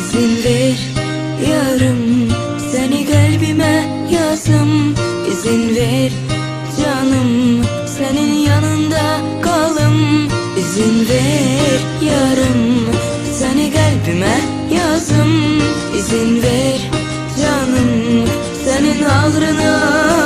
İzin ver yarım Seni kalbime yazım. İzin ver canım Senin yanında kalım. İzin ver yarım Seni kalbime yazım. İzin ver canım Senin ağrına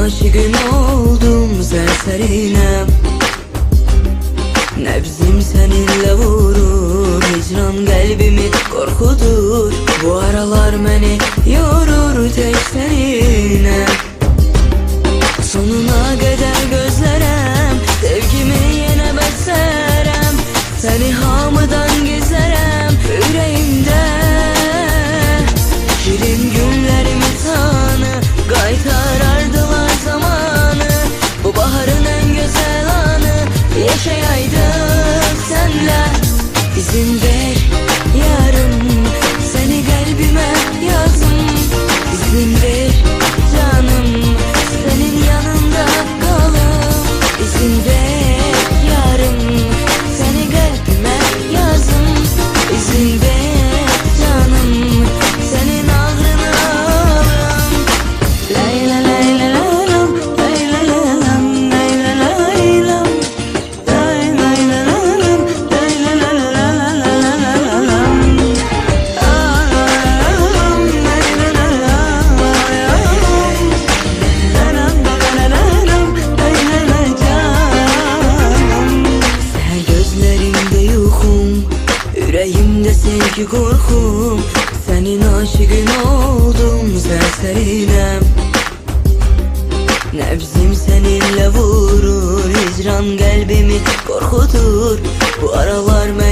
aşıgın oldum serserine Nebzim seninle vurur Hicran kalbimi korkudur Bu aralar beni yorur tek seninle Sonuna kadar neredesin ki korkum Senin aşıkın oldum serserinem Nefsim seninle vurur Hicran kalbimi korkutur. Bu aralar ben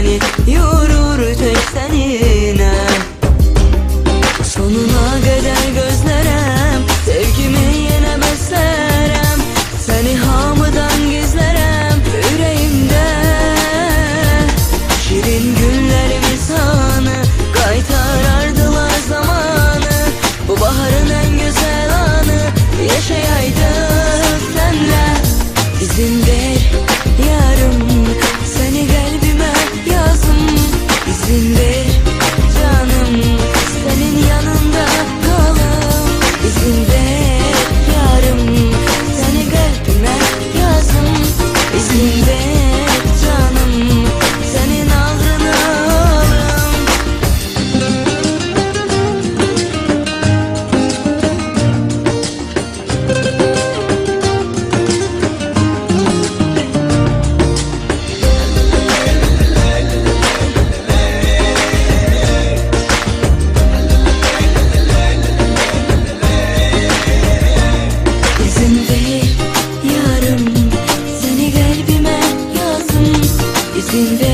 sin